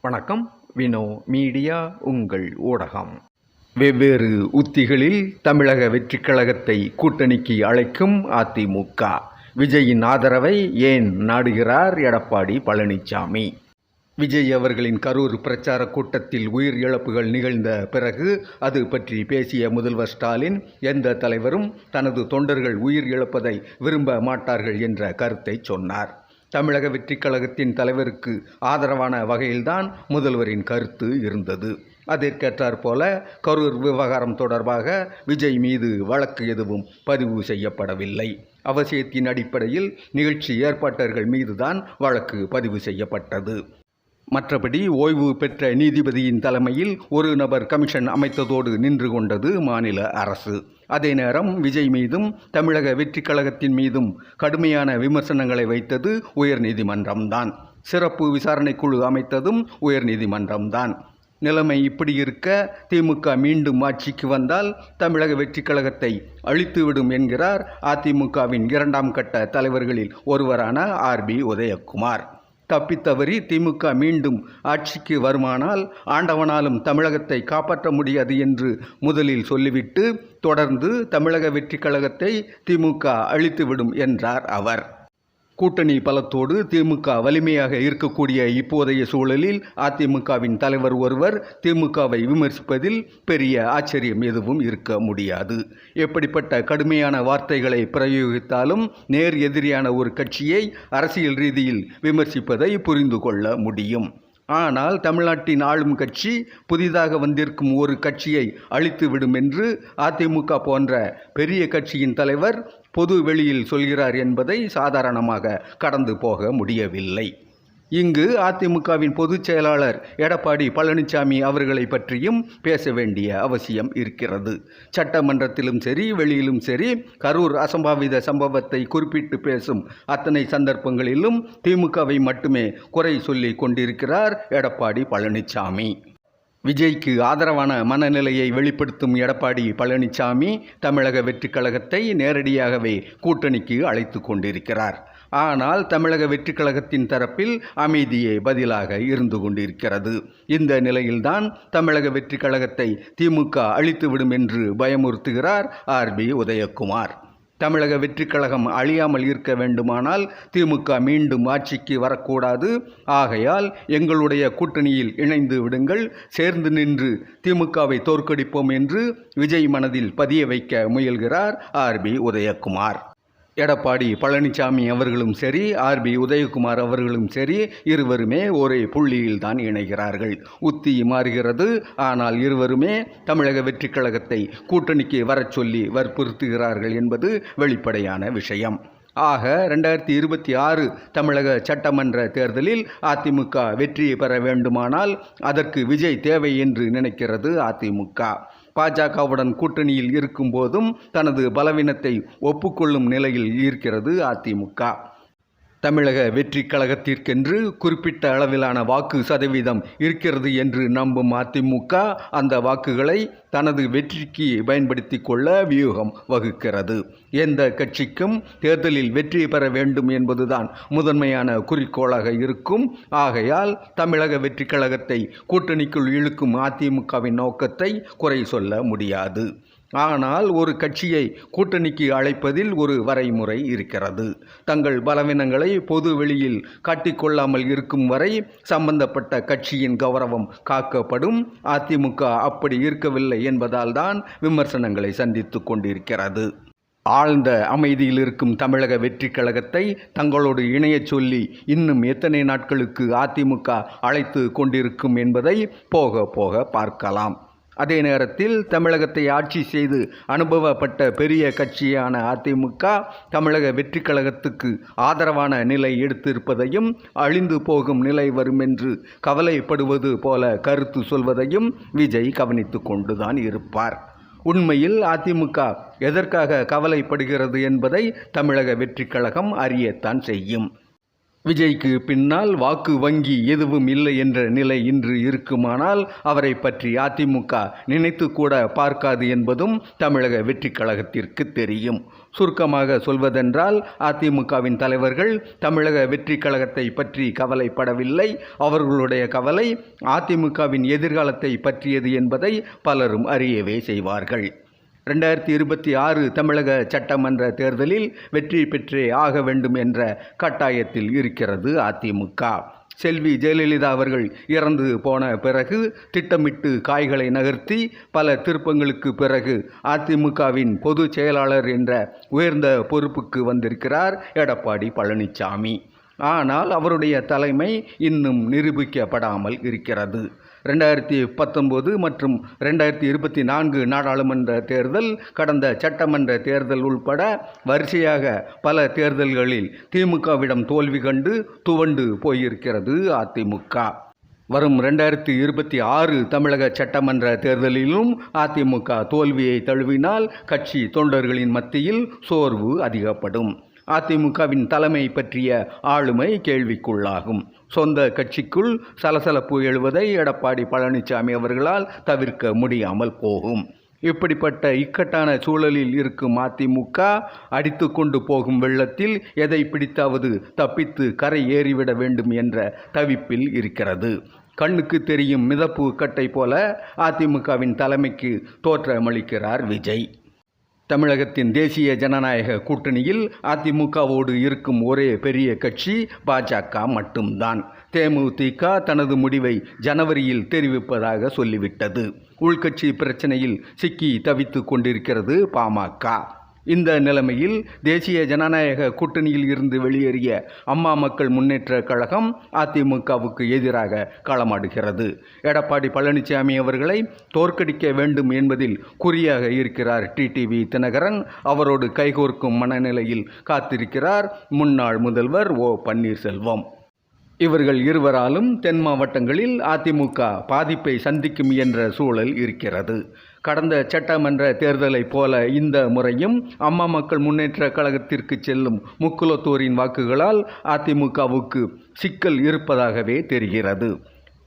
வணக்கம். வினோ மீடியா உங்கள் ஊடகம். வெவ்வேறு உத்திகளில் தமிழக வெற்றிக் கழகத்தை கூட்டணிக்கு அழைக்கும் அதிமுக. விஜயின் ஆதரவை ஏன் நாடுகிறார் எடப்பாடி பழனிசாமி விஜய் அவர்களின் கரூர் பிரச்சார கூட்டத்தில் உயிர் இழப்புகள் நிகழ்ந்த பிறகு அது பற்றி பேசிய முதல்வர் ஸ்டாலின் எந்த தலைவரும் தனது தொண்டர்கள் உயிர் இழப்பதை விரும்ப மாட்டார்கள் என்ற கருத்தை சொன்னார். தமிழக வெற்றிக் கழகத்தின் தலைவருக்கு ஆதரவான வகையில்தான் முதல்வரின் கருத்து இருந்தது. அதற்கேற்றாற் போல கரூர் விவகாரம் தொடர்பாக விஜய் மீது வழக்கு எதுவும் பதிவு செய்யப்படவில்லை. அவசியத்தின் அடிப்படையில் நிகழ்ச்சி ஏற்பாட்டர்கள் மீதுதான் வழக்கு பதிவு செய்யப்பட்டது. மற்றபடி ஓய்வு பெற்ற நீதிபதியின் தலைமையில் ஒரு நபர் கமிஷன் அமைத்ததோடு நின்று கொண்டது மாநில அரசு. அதே நேரம் விஜய் மீதும் தமிழக வெற்றிக் கழகத்தின் மீதும் கடுமையான விமர்சனங்களை வைத்தது உயர்நீதிமன்றம்தான். சிறப்பு விசாரணைக்குழு அமைத்ததும் உயர்நீதிமன்றம்தான். நிலைமை இப்படி இருக்க திமுக மீண்டும் ஆட்சிக்கு வந்தால் தமிழக வெற்றிக் கழகத்தை அழித்துவிடும் என்கிறார் அதிமுகவின் இரண்டாம் கட்ட தலைவர்களில் ஒருவரான ஆர்பி உதயகுமார். தப்பித்தவறி திமுக மீண்டும் ஆட்சிக்கு வருமானால் ஆண்டவனாலும் தமிழகத்தை காப்பாற்ற முடியாது என்று முதலில் சொல்லிவிட்டு தொடர்ந்து தமிழக வெற்றிக் கழகத்தை திமுக அழித்துவிடும் என்றார் அவர். கூட்டணி பலத்தோடு திமுக வலிமையாக இருக்கக்கூடிய இப்போதைய சூழலில் அதிமுகவின் தலைவர் ஒருவர் திமுகவை விமர்சிப்பதில் பெரிய ஆச்சரியம் எதுவும் இருக்க முடியாது. எப்படிப்பட்ட கடுமையான வார்த்தைகளை பிரயோகித்தாலும் நேர் எதிரியான ஒரு கட்சியை அரசியல் ரீதியில் விமர்சிப்பதை புரிந்து கொள்ள முடியும். ஆனால் தமிழ்நாட்டின் ஆளும் கட்சி புதிதாக வந்திருக்கும் ஒரு கட்சியை அழித்துவிடும் என்று அதிமுக போன்ற பெரிய கட்சியின் தலைவர் பொது வெளியில் சொல்கிறார் என்பதை சாதாரணமாக கடந்து போக முடியவில்லை. இங்கு அதிமுகவின் பொதுச் செயலாளர் எடப்பாடி பழனிசாமி அவர்களை பற்றியும் பேச வேண்டிய அவசியம் இருக்கிறது. சட்டமன்றத்திலும் சரி வெளியிலும் சரி கரூர் அசம்பாவித சம்பவத்தை குறிப்பிட்டு பேசும் அத்தனை சந்தர்ப்பங்களிலும் திமுகவை மட்டுமே குறை சொல்லி கொண்டிருக்கிறார் எடப்பாடி பழனிசாமி. விஜய்க்கு ஆதரவான மனநிலையை வெளிப்படுத்தும் எடப்பாடி பழனிசாமி தமிழக வெற்றிக் கழகத்தை நேரடியாகவே கூட்டணிக்கு அழைத்து கொண்டிருக்கிறார். ஆனால் தமிழக வெற்றிக் கழகத்தின் தரப்பில் அமைதியே பதிலாக இருந்து கொண்டிருக்கிறது. இந்த நிலையில்தான் தமிழக வெற்றிக் கழகத்தை திமுக அழித்துவிடும் என்று பயமுறுத்துகிறார் ஆர் பி உதயகுமார். தமிழக வெற்றிக் கழகம் அழியாமல் இருக்க வேண்டுமானால் திமுக மீண்டும் ஆட்சிக்கு வரக்கூடாது. ஆகையால் எங்களுடைய கூட்டணியில் இணைந்து விடுங்கள். சேர்ந்து நின்று திமுகவை தோற்கடிப்போம் என்று விஜய் மனதில் பதிய வைக்க முயல்கிறார் ஆர்பி உதயகுமார். எடப்பாடி பழனிசாமி அவர்களும் சரி ஆர்பி உதயகுமார் அவர்களும் சரி இருவருமே ஒரே புள்ளியில் தான் இணைகிறார்கள். உத்தி மாறுகிறது. ஆனால் இருவருமே தமிழக வெற்றிக் கழகத்தை கூட்டணிக்கு வரச் சொல்லி வற்புறுத்துகிறார்கள் என்பது வெளிப்படையான விஷயம். ஆக ரெண்டாயிரத்தி இருபத்தி ஆறு தமிழக சட்டமன்ற தேர்தலில் அதிமுக வெற்றி பெற வேண்டுமானால் அதற்கு விஜய் தேவை என்று நினைக்கிறது அதிமுக. பாஜகவுடன் கூட்டணியில் இருக்கும்போதும் தனது பலவீனத்தை ஒப்புக்கொள்ளும் நிலையில் இருக்கிறது அதிமுக. தமிழக வெற்றி கழகத்திற்கென்று குறிப்பிட்ட அளவிலான வாக்கு சதவீதம் இருக்கிறது என்று நம்பும் அதிமுக அந்த வாக்குகளை தனது வெற்றிக்கு பயன்படுத்தி கொள்ள வியூகம் வகுக்கிறது. எந்த கட்சிக்கும் தேர்தலில் வெற்றி பெற வேண்டும் என்பதுதான் முதன்மையான குறிக்கோளாக இருக்கும். ஆகையால் தமிழக வெற்றி கழகத்தை கூட்டணிக்குள் இழுக்கும் அதிமுகவின் நோக்கத்தை குறை சொல்ல முடியாது. ஆனால் ஒரு கட்சியை கூட்டணிக்கு அழைப்பதில் ஒரு வரைமுறை இருக்கிறது. தங்கள் பலவீனங்களை பொது வெளியில் காட்டிக்கொள்ளாமல் இருக்கும் வரை சம்பந்தப்பட்ட கட்சியின் கௌரவம் காக்கப்படும். அதிமுக அப்படி இருக்கவில்லை என்பதால் தான் விமர்சனங்களை சந்தித்து கொண்டிருக்கிறது. ஆழ்ந்த அமைதியில் இருக்கும் தமிழக வெற்றி கழகத்தை தங்களோடு இணையச் சொல்லி இன்னும் எத்தனை நாட்களுக்கு அதிமுக அழைத்து கொண்டிருக்கும் என்பதை போக போக பார்க்கலாம். அதே நேரத்தில் தமிழகத்தை ஆட்சி செய்து அனுபவப்பட்ட பெரிய கட்சியான அதிமுக தமிழக வெற்றி கழகத்துக்கு ஆதரவான நிலை எடுத்திருப்பதையும் அழிந்து போகும் நிலை வரும் என்று கவலைப்படுவது போல கருத்து சொல்வதையும் விஜய் கவனித்து கொண்டுதான் இருப்பார். உண்மையில் அதிமுக எதற்காக கவலைப்படுகிறது என்பதை தமிழக வெற்றி கழகம் அறியத்தான் செய்யும். விஜய்க்கு பின்னால் வாக்கு வங்கி எதுவும் இல்லை என்ற நிலை இன்று இருக்குமானால் அவரை பற்றி அதிமுக நினைத்து கூட பார்க்காது என்பதும் தமிழக வெற்றி கழகத்திற்கு தெரியும். சுருக்கமாக சொல்வதென்றால் அதிமுகவின் தலைவர்கள் தமிழக வெற்றி கழகத்தை பற்றி கவலைப்படவில்லை. அவர்களுடைய கவலை அதிமுகவின் எதிர்காலத்தை பற்றியது என்பதை பலரும் அறியவே செய்வார்கள். ரெண்டாயிரத்தி இருபத்தி ஆறு தமிழக சட்டமன்ற தேர்தலில் வெற்றி பெற்றே ஆக வேண்டும் என்ற கட்டாயத்தில் இருக்கிறது அதிமுக. செல்வி ஜெயலலிதா அவர்கள் இறந்து போன பிறகு திட்டமிட்டு காய்களை நகர்த்தி பல திருப்பங்களுக்கு பிறகு அதிமுகவின் பொதுச் செயலாளர் என்ற உயர்ந்த பொறுப்புக்கு வந்திருக்கிறார் எடப்பாடி பழனிசாமி ஆனால் அவருடைய தலைமை இன்னும் நிரூபிக்கப்படாமல் இருக்கிறது. ரெண்டாயிரத்தி பத்தொம்போது மற்றும் ரெண்டாயிரத்தி இருபத்தி நான்கு நாடாளுமன்ற தேர்தல் கடந்த சட்டமன்ற தேர்தல் உள்பட வரிசையாக பல தேர்தல்களில் திமுகவிடம் தோல்வி கண்டு துவண்டு போயிருக்கிறது அதிமுக. வரும் ரெண்டாயிரத்தி இருபத்தி ஆறு தமிழக சட்டமன்ற தேர்தலிலும் அதிமுக தோல்வியை தழுவினால் கட்சி தொண்டர்களின் மத்தியில் சோர்வு அதிகப்படும். அதிமுகவின் தலைமை பற்றிய ஆளுமை கேள்விக்குள்ளாகும். சொந்த கட்சிக்குள் சலசலப்பு எழுவதை எடப்பாடி பழனிசாமி அவர்களால் தவிர்க்க முடியாமல் போகும். இப்படிப்பட்ட இக்கட்டான சூழலில் இருக்கும் அதிமுக அடித்து கொண்டு போகும் வெள்ளத்தில் எதை பிடித்தாவது தப்பித்து கரை ஏறிவிட வேண்டும் என்ற தவிப்பில் இருக்கிறது. கண்ணுக்கு தெரியும் மிதப்பு கட்டை போல அதிமுகவின் தலைமைக்கு தோற்றமளிக்கிறார் விஜய். தமிழகத்தின் தேசிய ஜனநாயக கூட்டணியில் அதிமுகவோடு இருக்கும் ஒரே பெரிய கட்சி பாஜக மட்டும்தான். தேமுதிக தனது முடிவை ஜனவரியில் தெரிவிப்பதாக சொல்லிவிட்டது. உள்கட்சி பிரச்சனையில் சிக்கி தவித்து கொண்டிருக்கிறது பாமக இந்த நிலைமையில் தேசிய ஜனநாயக கூட்டணியில் இருந்து வெளியேறிய அம்மா மக்கள் முன்னேற்ற கழகம் அதிமுகவுக்கு எதிராக களமாடுகிறது. எடப்பாடி பழனிசாமி அவர்களை தோற்கடிக்க வேண்டும் என்பதில் குறியாக இருக்கிறார் டிடிவி தினகரன். அவரோடு கைகோர்க்கும் மனநிலையில் காத்திருக்கிறார் முன்னாள் முதல்வர் ஓ பன்னீர்செல்வம். இவர்கள் இருவராலும் தென் மாவட்டங்களில் அதிமுக பாதிப்பை சந்திக்கும் என்ற சூழல் இருக்கிறது. கடந்த சட்டமன்ற தேர்தலைப் போல இந்த முறையும் அம்மா மக்கள் முன்னேற்ற கழகத்திற்கு செல்லும் முக்குலத்தோரின் வாக்குகளால் அதிமுகவுக்கு சிக்கல் இருப்பதாகவே தெரிகிறது.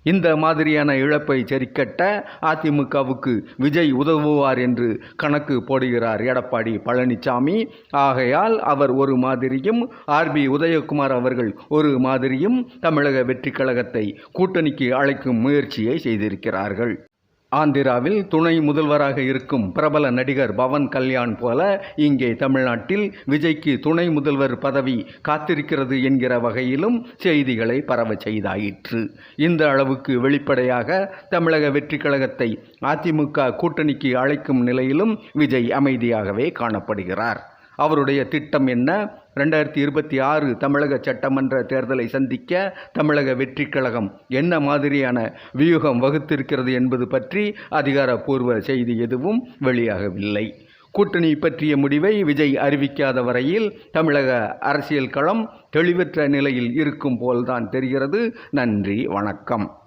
இந்த மாதிரியான இழப்பை சரிக்கட்ட அதிமுகவுக்கு விஜய் உதவுவார் என்று கணக்கு போடுகிறார் எடப்பாடி பழனிசாமி ஆகையால் அவர் ஒரு மாதிரியும் ஆர்பி உதயகுமார் அவர்கள் ஒரு மாதிரியும் தமிழக வெற்றி கழகத்தை கூட்டணிக்கு அழைக்கும் முயற்சியை செய்திருக்கிறார்கள். ஆந்திராவில் துணை முதல்வராக இருக்கும் பிரபல நடிகர் பவன் கல்யாண் போல இங்கே தமிழ்நாட்டில் விஜய்க்கு துணை முதல்வர் பதவி காத்திருக்கிறது என்கிற வகையிலும் செய்திகளை பரவ செய்தாயிற்று. இந்த அளவுக்கு வெளிப்படையாக தமிழக வெற்றி கழகத்தை அதிமுக கூட்டணிக்கு அழைக்கும் நிலையிலும் விஜய் அமைதியாகவே காணப்படுகிறார். அவருடைய திட்டம் என்ன? ரெண்டாயிரத்தி இருபத்தி ஆறு தமிழக சட்டமன்ற தேர்தலை சந்திக்க தமிழக வெற்றி கழகம் என்ன மாதிரியான வியூகம் வகுத்திருக்கிறது என்பது பற்றி அதிகாரப்பூர்வ செய்தி எதுவும் வெளியாகவில்லை. கூட்டணி பற்றிய முடிவை விஜய் அறிவிக்காத வரையில் தமிழக அரசியல் களம் தெளிவற்ற நிலையில் இருக்கும் போல்தான் தெரிகிறது. நன்றி வணக்கம்.